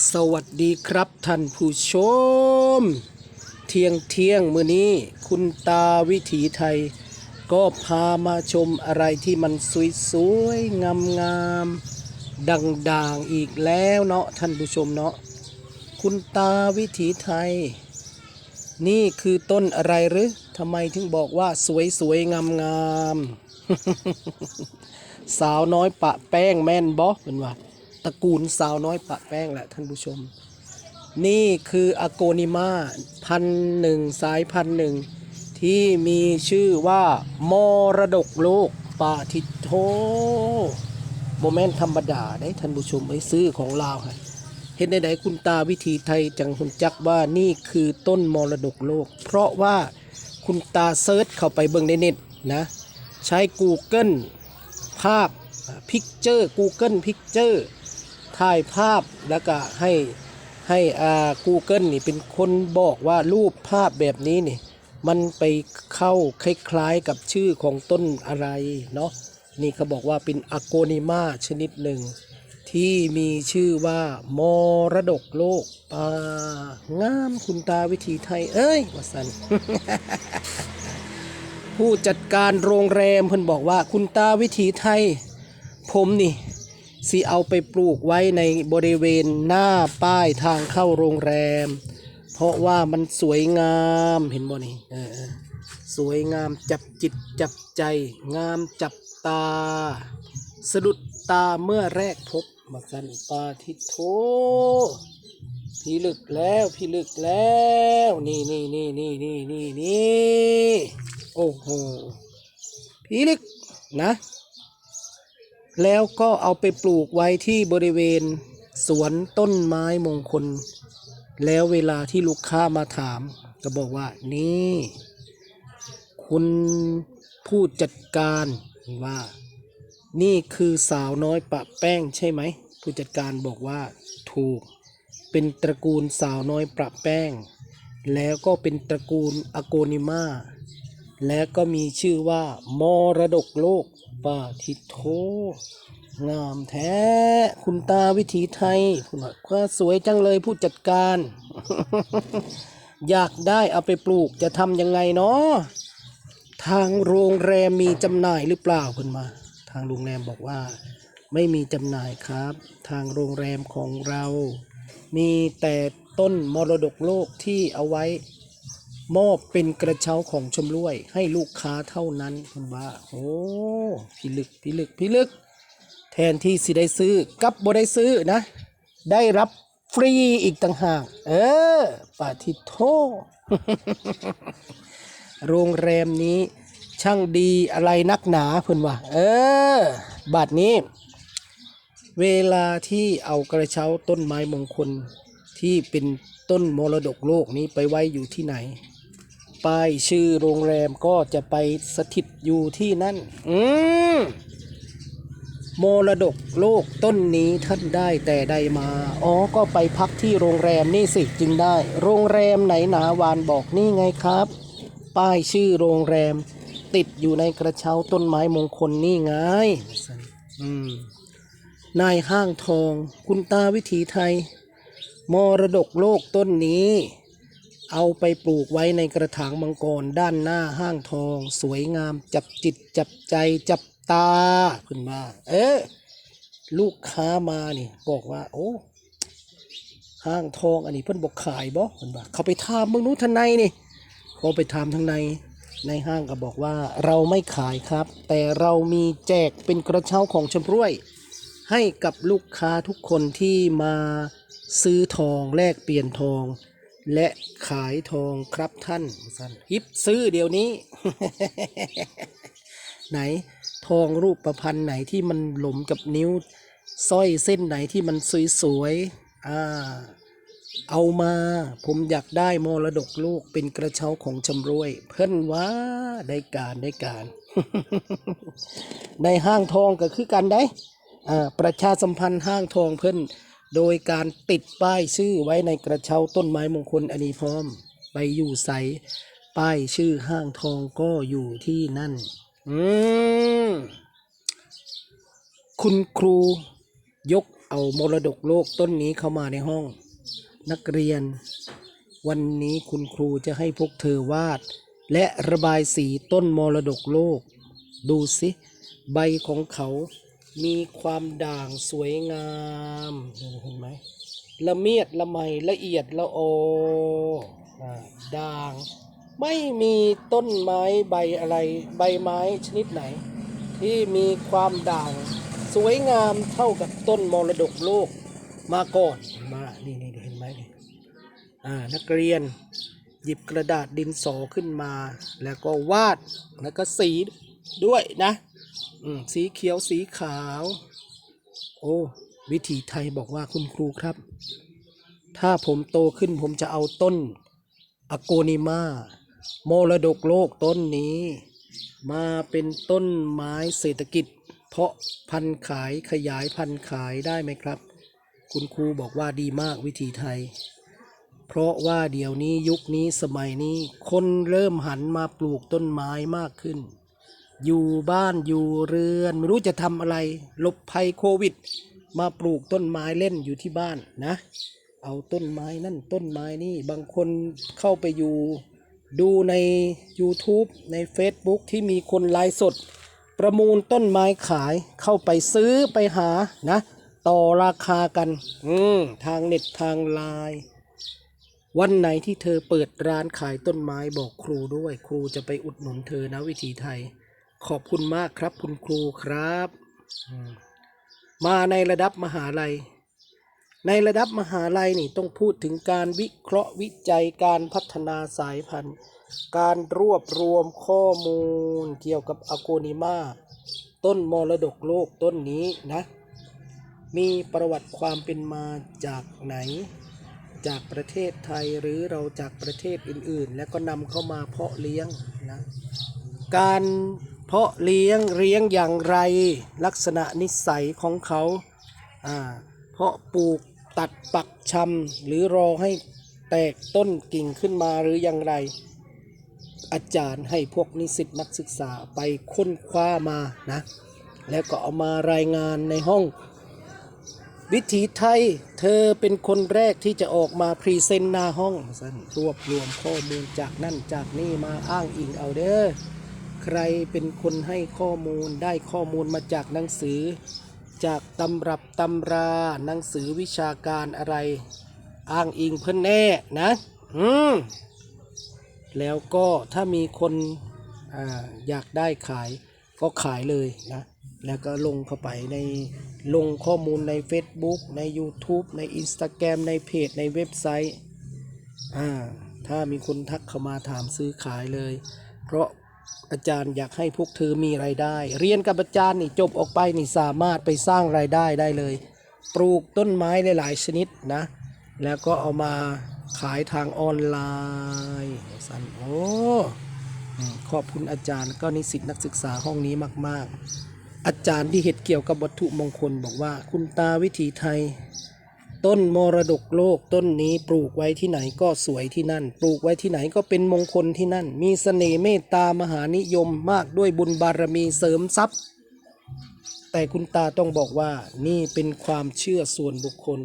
สวัสดีครับท่านผู้ชม เที่ยงเที่ยงมือนี้ คุณตาวิถีไทย ก็พามาชมอะไรที่มันสวยๆงามๆดังๆอีกแล้วเนาะท่านผู้ชมเนาะคุณตาวิถีไทย นี่คือต้นอะไรหรือทำไมถึงบอกว่าสวยๆงามๆสาวน้อยปะแป้งแม่นบอเป็นว่า ตระกูลสาวน้อยปะแป้งแหละท่านผู้ชม นี่คืออโกนิมาพันหนึ่งสายพันหนึ่งที่มีชื่อว่ามรดกโลกปาทิโทโมเมนต์ธรรมดาได้ท่านผู้ชมไปซื้อของลาวค่ะเห็นใดๆคุณตาวิธีไทยจังคุณจักว่านี่คือต้นมรดกโลก เพราะว่าคุณตาเซิร์ชเข้าไปเบิ่งในเน็ตนะ ใช้ Google ภาพพิกเจอร์ Google Picture ถ่ายภาพแล้วก็ให้ให้อ่า Google นี่เป็นคนบอกว่ารูปภาพแบบนี้นี่ มันไปเข้าคล้ายๆกับชื่อของต้นอะไรเนาะนี่เขาบอกว่าเป็นอโกนิมาชนิดหนึ่ง ที่มีชื่อว่ามรดกโลกปางามคุณตาวิถีไทย เอ้ยวสันผู้จัดการโรงแรมเพิ่นบอกว่าคุณตาวิถีไทย ผมนี่ สิเอาไปปลูกไว้ในบริเวณหน้าป้ายทางเข้าโรงแรม เพราะว่ามันสวยงามเห็นบ่นี่เออสวยงามจับจิตจับใจ งามจับตา สะดุดตาเมื่อแรกพบมาสันปาทิโทพี่ลึกแล้วพี่ลึกแล้ว นี่นี่นี่นี่นี่นี่นี่โอ้โหพี่ลึกนะ แล้วก็เอาไปปลูกไว้ที่บริเวณสวนต้นไม้มงคล แล้วเวลาที่ลูกค้ามาถาม ก็บอกว่านี่ คุณผู้จัดการว่า นี่คือสาวน้อยปะแป้งใช่ไหม ผู้จัดการบอกว่าถูก เป็นตระกูลสาวน้อยประแป้ง แล้วก็เป็นตระกูลอโกนิมา และก็มีชื่อว่ามรดกโลกปาทิโทงามแท้ คุณตาวิถีไทยคุณว่าสวยจังเลยผู้จัดการ อยากได้เอาไปปลูกจะทำยังไงเนาะทางโรงแรมมีจำหน่ายหรือเปล่าคุณมา ทางโรงแรมบอกว่า ไม่มีจำหน่ายครับ ทางโรงแรมของเรา มีแต่ต้นมรดกโลกที่เอาไว้ มอบเป็นกระเช้าของชมรวย ให้ลูกค้าเท่านั้นคุณว่าโอ้พิลึกพิลึกพิลึก แทนที่สิได้ซื้อกับบ่ได้ซื้อนะ ได้รับฟรีอีกต่างหาก เออปาทิโท โรงแรมนี้ช่างดีอะไรนักหนาเพิ่นว่าเออบัดนี้ เวลาที่เอากระเช้าต้นไม้มงคลที่เป็นต้นมรดกโลกนี้ไปไว้อยู่ที่ไหน ป้ายชื่อโรงแรมก็จะไปสถิตอยู่ที่นั่น อืมมรดกโลกต้นนี้ท่านได้แต่ใดมา อ๋อ ก็ไปพักที่โรงแรมนี่สิจึงได้ โรงแรมไหนหนาวานบอกนี่ไงครับ ป้ายชื่อโรงแรม ติดอยู่ในกระเช้าต้นไม้มงคลนี่ไง อืม นายห้างทอง คุณตาวิถีไทย มรดกโลกต้นนี้ เอาไปปลูกไว้ในกระถางมังกรด้านหน้าห้างทอง สวยงาม จับจิตจับใจจับตาขึ้นมา เอ๊ะลูกค้ามานี่บอกว่า โอ้ห้างทองอันนี้เพิ่นบอกขายบ่เพิ่นว่าเขาไปถามเมืองนู้นทางในนี่เขาไปถามทางในในห้างก็บอกว่าเราไม่ขายครับ แต่เรามีแจกเป็นกระเช้าของชมรวย ให้กับลูกค้าทุกคนที่มาซื้อทองแลกเปลี่ยนทอง และขายทองครับท่านฮิปซื้อเดี๋ยวนี้ ไหนทองรูปประพันธ์ไหนที่มันหลมกับนิ้วสร้อยเส้นไหนที่มันสวยๆอ่าเอามาผมอยากได้มรดกโลกเป็นกระเช้าของชำรวย เพิ่อนว่าได้การได้การ ในห้างทองก็คือกันได้อ่าประชาสัมพันธ์ห้างทองเพิ่อน โดยการติดป้ายชื่อไว้ในกระเช้าต้นไม้มงคลอันนี้พร้อมไปอยู่ใสป้ายชื่อห้างทองก็อยู่ที่นั่น อืม คุณครูยกเอามรดกโลกต้นนี้เข้ามาในห้อง นักเรียน วันนี้คุณครูจะให้พวกเธอวาด และระบายสีต้นมรดกโลก ดูสิ ใบของเขา มีความด่างสวยงามเห็นไหมละเมียดละไมละเอียดละโออ่าด่าง ไม่มีต้นไม้ใบอะไรใบไม้ชนิดไหน ที่มีความด่างสวยงามเท่ากับต้นมรดกโลกมาก่อนมานี่นี่เห็นไหมนี่อ่านักเรียนหยิบกระดาษดินสอขึ้นมา แล้วก็วาดแล้วก็สีด้วยนะ สีเขียวสีขาว โอ้ วิถีไทยบอกว่าคุณครูครับ ถ้าผมโตขึ้นผมจะเอาต้นอโกนิมา โมรดกโลกต้นนี้ มาเป็นต้นไม้เศรษฐกิจ เพาะพันธุ์ขายขยายพันธุ์ขายได้ไหมครับ คุณครูบอกว่าดีมากวิถีไทย เพราะว่าเดี๋ยวนี้ยุคนี้สมัยนี้คนเริ่มหันมาปลูกต้นไม้มากขึ้น อยู่บ้านอยู่เรือน ไม่รู้จะทำอะไรหลบภัยโควิด มาปลูกต้นไม้เล่นอยู่ที่บ้านนะ เอาต้นไม้นั่นต้นไม้นี่บางคนเข้าไปอยู่ดูใน YouTube ใน Facebook ที่มีคนไลฟ์สด ประมูลต้นไม้ขายเข้าไปซื้อไปหานะ ต่อราคากัน อืมทางเน็ตทางไลน์วันไหนที่เธอเปิดร้านขายต้นไม้บอกครูด้วย ครูจะไปอุดหนุนเธอนะวิถีไทย ขอบคุณมากครับคุณครูครับอืมมาในระดับมหาลัย ในระดับมหาลัยนี่ต้องพูดถึงการวิเคราะห์วิจัยการพัฒนาสายพันธุ์ การรวบรวมข้อมูลเกี่ยวกับอโกนิมาต้นมรดกโลกต้นนี้นะ มีประวัติความเป็นมาจากไหน จากประเทศไทยหรือเราจากประเทศอื่นๆ แล้วก็นำเข้ามาเพาะเลี้ยงนะ การ เพาะเลี้ยงเลี้ยงอย่างไรลักษณะนิสัยของเขาเพาะปลูกตัดปักชำหรือรอให้แตกต้นกิ่งขึ้นมาหรืออย่างไร อาจารย์ให้พวกนิสิตนักศึกษาไปค้นคว้ามานะแล้วก็เอามารายงานในห้อง วิถีไทยเธอเป็นคนแรกที่จะออกมาพรีเซนต์หน้าห้องรวบรวมข้อมูลจากนั่นจากนี่มาอ้างอิงเอาเด้อ ใครเป็นคนให้ข้อมูลได้ข้อมูลมาจากหนังสือ จากตำรับตำราหนังสือวิชาการอะไร อ้างอิงเพิ่อนแน่นะ อืม แล้วก็ถ้ามีคนอาอยากได้ขายก็ขายเลยนะ แล้วก็ลงเข้าไปในลงข้อมูลใน Facebook ใน YouTube ใน Instagram ในเพจในเว็บไซต์ อ่า ถ้ามีคนทักเข้ามาถามซื้อขายเลย เพราะ อาจารย์อยากให้พวกเธอมีไรายได้ เรียนกับอาจารย์นี่จบออกไปนี่สามารถไปสร้างรายได้ได้เลย ปลูกต้นไม้หลายๆชนิดนะ แล้วก็เอามาขายทางออนไลน์สันโอ้ขอบคุณอาจารย์ก็นิสิตนักศึกษาห้องนี้มาก ๆ อาจารย์ที่เหตุเกี่ยวกับวัตถุมงคลบอกว่า คุณตาวิถีไทย ต้นมรดกโลกต้นนี้ปลูกไว้ที่ไหนก็สวยที่นั่น ปลูกไว้ที่ไหนก็เป็นมงคลที่นั่น มีเสน่ห์เมตตามหานิยมมากด้วยบุญบารมีเสริมทรัพย์ แต่คุณตาต้องบอกว่านี่เป็นความเชื่อส่วนบุคคล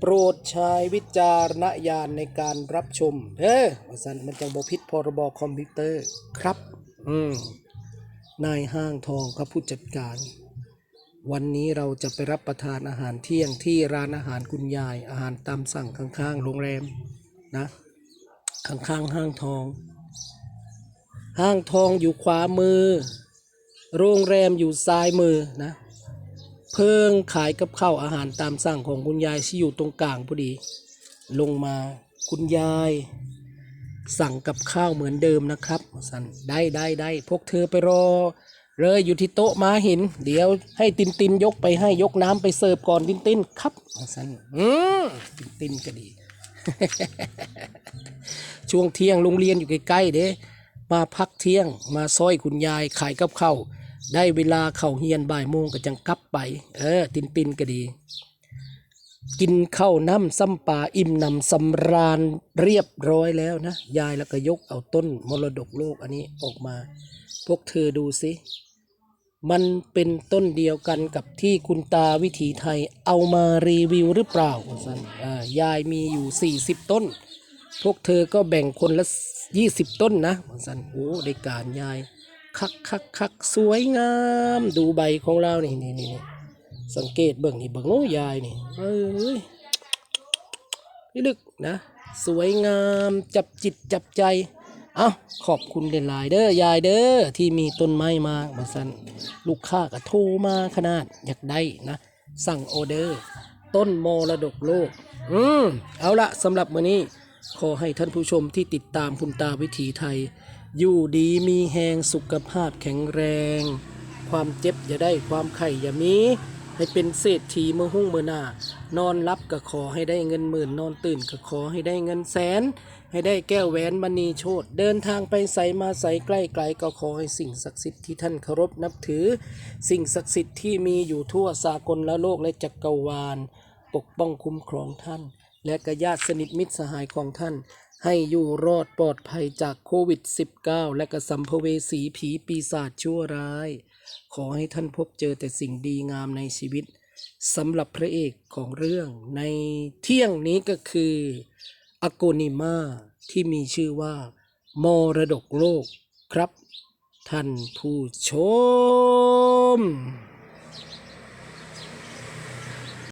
โปรดใช้วิจารณญาณในการรับชมเฮ้ยว่าสันมันจังบพิษพรบคอมพิวเตอร์ครับ อืมนายห้างทองครับผู้จัดการ วันนี้เราจะไปรับประทานอาหารเที่ยงที่ร้านอาหารคุณยาย อาหารตามสั่งข้างๆ โรงแรมนะ ข้างๆ ห้างทอง ห้างทองอยู่ขวามือ โรงแรมอยู่ซ้ายมือนะ เพิ่งขายกับข้าวอาหารตามสั่งของคุณยายที่อยู่ตรงกลางพอดี ลงมาคุณยาย สั่งกับข้าวเหมือนเดิมนะครับสันได้ได้ได้พวกเธอไปรอ เลยอยู่ที่โต๊ะมาเห็นเดี๋ยวให้ตินตินยกไปให้ยกน้ำไปเสิร์ฟก่อนตินตินครับสั่นอืมตินตินก็ดี ช่วงเที่ยงโรงเรียนอยู่ใกล้ๆเด้มาพักเที่ยงมาซอยคุณยายขายกับข้าวได้เวลาเข้าเฮียนบ่ายโมงก็จังกลับไป เออ ตินตินก็ดี กินข้าวน้ำซ้ำปลาอิ่มนำสำราญเรียบร้อยแล้วนะ ยายแล้วก็ยกเอาต้นมรดกโลกอันนี้ออกมา วกเธอดูสิ มันเป็นต้นเดียวกันกับที่คุณตาวิถีไทยเอามารีวิวหรือเปล่าสันยายมีอยู่ 40 ต้น พวกเธอก็แบ่งคนละ 20 ต้นนะสันโอ้ได้การยาย คักคักคักสวยงาม ดูใบของเรานี่นี่นี่นี่สังเกตเบิ่งนี่เบิ่งโอ้ยายนี่เอ้ยนี่ลึกนะ สวยงามจับจิตจับใจ เอาขอบคุณเด่นหลายเด้อยายเด้อที่มีต้นไม้มามาสันลูกค้าก็โทรมาขนาดอยากได้นะ สั่งออเดอร์ ต้นมรดกโลก อืมเอาละสำหรับมื้อนี้ขอให้ท่านผู้ชมที่ติดตามคุณตาวิถีไทย อยู่ดีมีแหงสุขภาพแข็งแรง ความเจ็บอย่าได้ความไข่อย่ามี ให้เป็นเศรษฐีเมื่อหุ่งเมื่อหน้านอนรับก็ขอให้ได้เงินหมื่นนอนตื่นก็ขอให้ได้เงินแสน ให้ได้แก้วแหวนมณีโชตเดินทางไปใสมาใสใกล้ไกลก็ขอให้สิ่งศักดิ์สิทธิ์ที่ท่านเคารพนับถือ สิ่งศักดิ์สิทธิ์ที่มีอยู่ทั่วสากลและโลกและจักรวาล ปกป้องคุ้มครองท่าน และกญาติสนิทมิตรสหายของท่าน ให้อยู่รอดปลอดภัยจากโควิด -19 และกระสัมภเวสีผีปีศาจชั่วร้าย ขอให้ท่านพบเจอแต่สิ่งดีงามในชีวิตสำหรับพระเอกของเรื่องในเที่ยงนี้ก็คืออโกนิมาที่มีชื่อว่า มรดกโลกครับ ท่านผู้ชม